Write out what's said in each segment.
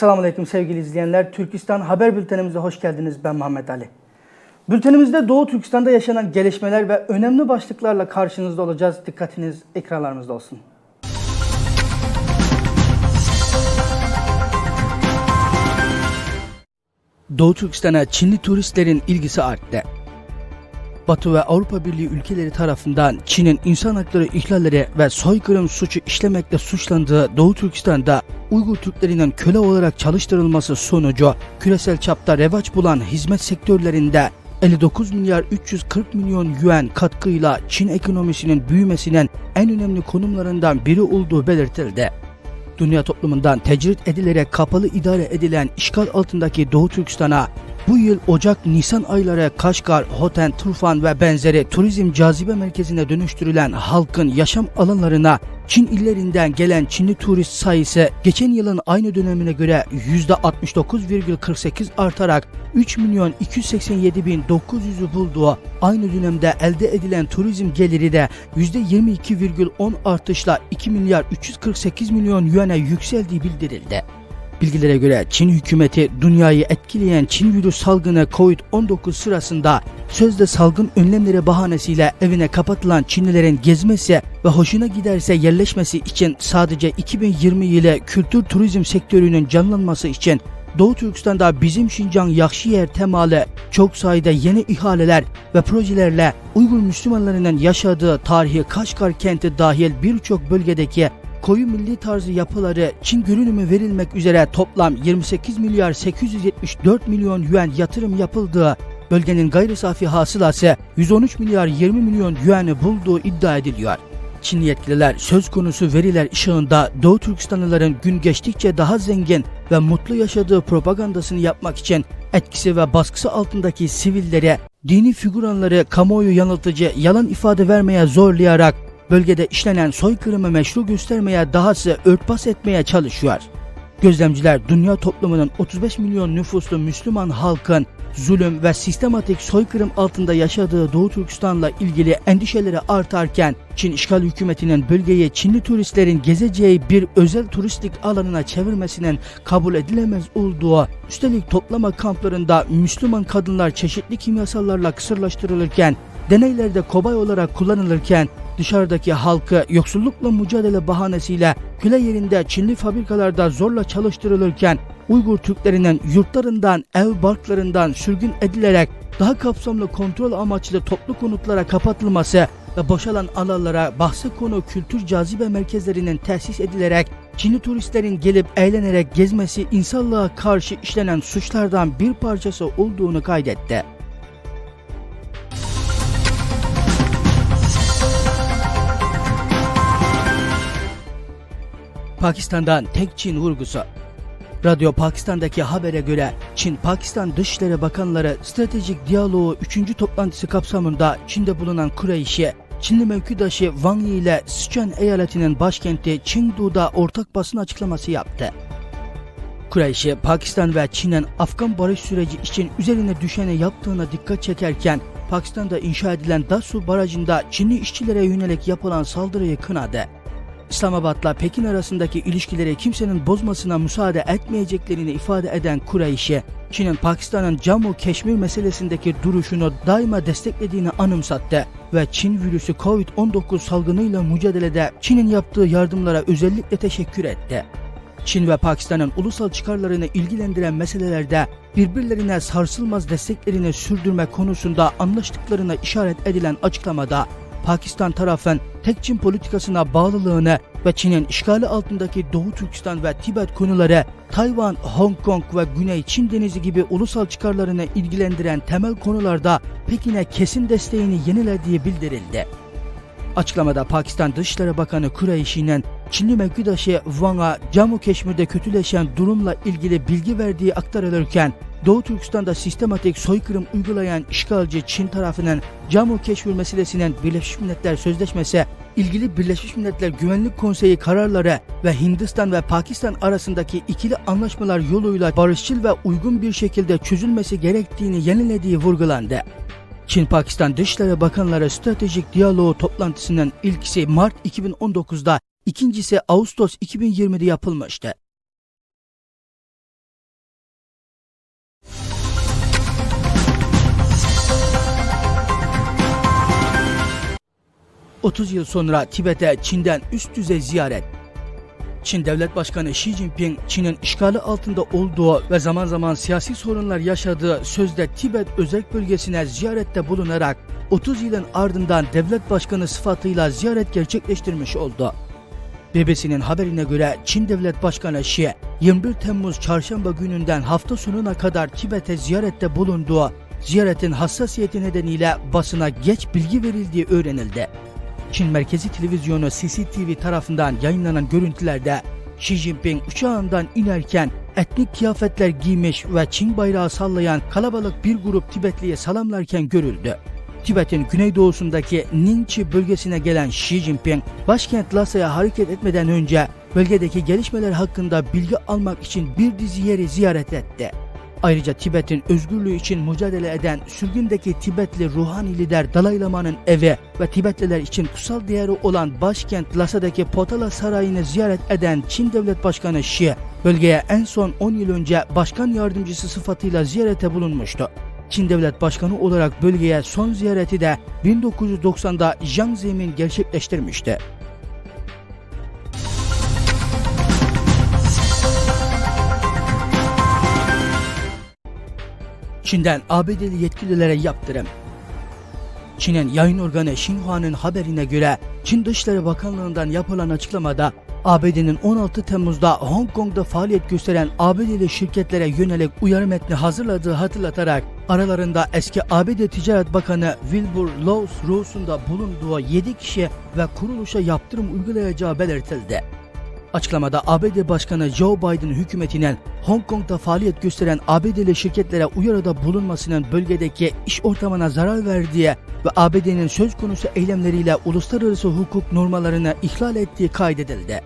Esselamu Aleyküm sevgili izleyenler. Türkistan Haber Bültenimize hoş geldiniz. Ben Muhammed Ali. Bültenimizde Doğu Türkistan'da yaşanan gelişmeler ve önemli başlıklarla karşınızda olacağız. Dikkatiniz ekranlarımızda olsun. Doğu Türkistan'a Çinli turistlerin ilgisi arttı. Batı ve Avrupa Birliği ülkeleri tarafından Çin'in insan hakları ihlalleri ve soykırım suçu işlemekle suçlandığı Doğu Türkistan'da Uygur Türklerinin köle olarak çalıştırılması sonucu küresel çapta revaç bulan hizmet sektörlerinde 59 milyar 340 milyon yuan katkıyla Çin ekonomisinin büyümesinin en önemli konumlarından biri olduğu belirtildi. Dünya toplumundan tecrit edilerek kapalı idare edilen işgal altındaki Doğu Türkistan'a bu yıl Ocak-Nisan ayları Kaşgar, Hoten, Turfan ve benzeri turizm cazibe merkezine dönüştürülen halkın yaşam alanlarına Çin illerinden gelen Çinli turist sayısı geçen yılın aynı dönemine göre %69,48 artarak 3 milyon 287 bin 900'ü bulduğu aynı dönemde elde edilen turizm geliri de %22,10 artışla 2 milyar 348 milyon yuan'a yükseldiği bildirildi. Bilgilere göre Çin hükümeti dünyayı etkileyen Çin virüs salgını Covid-19 sırasında sözde salgın önlemleri bahanesiyle evine kapatılan Çinlilerin gezmesi ve hoşuna giderse yerleşmesi için sadece 2020 yılı kültür turizm sektörünün canlanması için Doğu Türkistan'da bizim Şincan Yakşiyer temalı çok sayıda yeni ihaleler ve projelerle Uygur Müslümanlarının yaşadığı tarihi Kaşgar kenti dahil birçok bölgedeki koyu milli tarzı yapıları Çin görünümü verilmek üzere toplam 28 milyar 874 milyon yuan yatırım yapıldığı bölgenin gayri safi hasılası 113 milyar 20 milyon yuanı bulduğu iddia ediliyor. Çin yetkililer söz konusu veriler ışığında Doğu Türkistanlıların gün geçtikçe daha zengin ve mutlu yaşadığı propagandasını yapmak için etkisi ve baskısı altındaki sivilleri, dini figüranları kamuoyu yanıltıcı yalan ifade vermeye zorlayarak bölgede işlenen soykırımı meşru göstermeye dahası örtbas etmeye çalışıyor. Gözlemciler dünya toplumunun 35 milyon nüfuslu Müslüman halkın zulüm ve sistematik soykırım altında yaşadığı Doğu Türkistan'la ilgili endişeleri artarken Çin işgal hükümetinin bölgeyi Çinli turistlerin gezeceği bir özel turistik alanına çevirmesinin kabul edilemez olduğu, üstelik toplama kamplarında Müslüman kadınlar çeşitli kimyasallarla kısırlaştırılırken, deneylerde kobay olarak kullanılırken dışarıdaki halkı yoksullukla mücadele bahanesiyle köle yerinde Çinli fabrikalarda zorla çalıştırılırken Uygur Türklerinin yurtlarından, ev barklarından sürgün edilerek daha kapsamlı kontrol amaçlı toplu konutlara kapatılması ve boşalan alanlara bahse konu kültür cazibe merkezlerinin tesis edilerek Çinli turistlerin gelip eğlenerek gezmesi insanlığa karşı işlenen suçlardan bir parçası olduğunu kaydetti. Pakistan'dan tek Çin vurgusu. Radyo Pakistan'daki habere göre Çin Pakistan Dışişleri Bakanları stratejik diyaloğu 3. toplantısı kapsamında Çin'de bulunan Kureyş'i Çinli mevkidaşı Wang Yi ile Sichuan eyaletinin başkenti Chengdu'da ortak basın açıklaması yaptı. Kureyş'i Pakistan ve Çin'in Afgan barış süreci için üzerine düşeni yaptığına dikkat çekerken Pakistan'da inşa edilen Dasu Barajı'nda Çinli işçilere yönelik yapılan saldırıyı kınadı. İslamabad'la Pekin arasındaki ilişkileri kimsenin bozmasına müsaade etmeyeceklerini ifade eden Kureyş'e, Çin'in Pakistan'ın Jammu Keşmir meselesindeki duruşunu daima desteklediğini anımsattı ve Çin virüsü Covid-19 salgınıyla mücadelede Çin'in yaptığı yardımlara özellikle teşekkür etti. Çin ve Pakistan'ın ulusal çıkarlarını ilgilendiren meselelerde birbirlerine sarsılmaz desteklerini sürdürme konusunda anlaştıklarına işaret edilen açıklamada Pakistan tarafın tek Çin politikasına bağlılığını ve Çin'in işgali altındaki Doğu Türkistan ve Tibet konuları, Tayvan, Hong Kong ve Güney Çin Denizi gibi ulusal çıkarlarını ilgilendiren temel konularda Pekin'e kesin desteğini yenilediği bildirildi. Açıklamada Pakistan Dışişleri Bakanı Kureyşi'nin Çinli mevkidaşı Wang'a Jammu Keşmir'de kötüleşen durumla ilgili bilgi verdiği aktarılırken Doğu Türkistan'da sistematik soykırım uygulayan işgalci Çin tarafının Jammu Keşmir meselesinin Birleşmiş Milletler Sözleşmesi, ilgili Birleşmiş Milletler Güvenlik Konseyi kararları ve Hindistan ve Pakistan arasındaki ikili anlaşmalar yoluyla barışçıl ve uygun bir şekilde çözülmesi gerektiğini yenilediği vurgulandı. Çin-Pakistan Dışişleri Bakanları Stratejik Diyaloğu toplantısının ilkisi Mart 2019'da, ikincisi Ağustos 2020'de yapılmıştı. 30 yıl sonra Tibet'e Çin'den üst düzey ziyaret. Çin Devlet Başkanı Xi Jinping, Çin'in işgali altında olduğu ve zaman zaman siyasi sorunlar yaşadığı sözde Tibet özerk bölgesine ziyarette bulunarak 30 yılın ardından devlet başkanı sıfatıyla ziyaret gerçekleştirmiş oldu. BBC'nin haberine göre Çin Devlet Başkanı Xi, 21 Temmuz çarşamba gününden hafta sonuna kadar Tibet'e ziyarette bulunduğu, ziyaretin hassasiyeti nedeniyle basına geç bilgi verildiği öğrenildi. Çin Merkezi Televizyonu CCTV tarafından yayınlanan görüntülerde Xi Jinping uçağından inerken etnik kıyafetler giymiş ve Çin bayrağı sallayan kalabalık bir grup Tibetliye salamlarken görüldü. Tibet'in güneydoğusundaki Ningxi bölgesine gelen Xi Jinping, başkent Lhasa'ya hareket etmeden önce bölgedeki gelişmeler hakkında bilgi almak için bir dizi yeri ziyaret etti. Ayrıca Tibet'in özgürlüğü için mücadele eden sürgündeki Tibetli ruhani lider Dalai Lama'nın evi ve Tibetliler için kutsal değeri olan başkent Lhasa'daki Potala Sarayı'nı ziyaret eden Çin Devlet Başkanı Xi, bölgeye en son 10 yıl önce başkan yardımcısı sıfatıyla ziyarete bulunmuştu. Çin Devlet Başkanı olarak bölgeye son ziyareti de 1990'da Jiang Zemin gerçekleştirmişti. Çin'den ABD'li yetkililere yaptırım. Çin'in yayın organı Xinhua'nın haberine göre Çin Dışişleri Bakanlığı'ndan yapılan açıklamada ABD'nin 16 Temmuz'da Hong Kong'da faaliyet gösteren ABD'li şirketlere yönelik uyarı metni hazırladığı hatırlatarak aralarında eski ABD Ticaret Bakanı Wilbur Laws Rose'un da bulunduğu 7 kişi ve kuruluşa yaptırım uygulayacağı belirtildi. Açıklamada ABD Başkanı Joe Biden hükümetinin Hong Kong'da faaliyet gösteren ABD'li şirketlere uyarıda bulunmasının bölgedeki iş ortamına zarar verdiği ve ABD'nin söz konusu eylemleriyle uluslararası hukuk normalarını ihlal ettiği kaydedildi.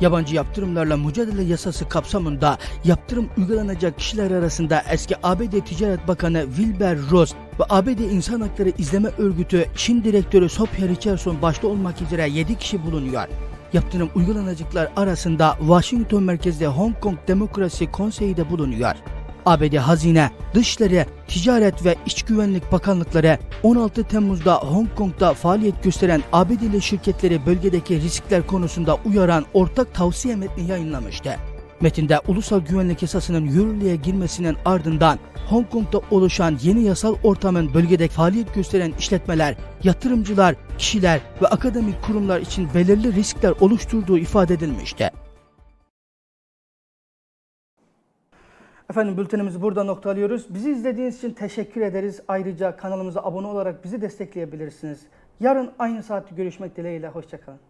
Yabancı yaptırımlarla mücadele yasası kapsamında yaptırım uygulanacak kişiler arasında eski ABD Ticaret Bakanı Wilbur Ross ve ABD İnsan Hakları İzleme Örgütü Çin Direktörü Sophia Richardson başta olmak üzere 7 kişi bulunuyor. Yaptırım uygulanacaklar arasında Washington merkezli Hong Kong Demokrasi Konseyi de bulunuyor. ABD Hazine, Dışişleri, Ticaret ve İç Güvenlik Bakanlıkları 16 Temmuz'da Hong Kong'da faaliyet gösteren ABD'li şirketleri bölgedeki riskler konusunda uyaran ortak tavsiye metni yayınlamıştı. Metinde ulusal güvenlik yasasının yürürlüğe girmesinin ardından Hong Kong'da oluşan yeni yasal ortamın bölgede faaliyet gösteren işletmeler, yatırımcılar, kişiler ve akademik kurumlar için belirli riskler oluşturduğu ifade edilmişti. Efendim bültenimizi burada noktalıyoruz. Bizi izlediğiniz için teşekkür ederiz. Ayrıca kanalımıza abone olarak bizi destekleyebilirsiniz. Yarın aynı saatte görüşmek dileğiyle. Hoşçakalın.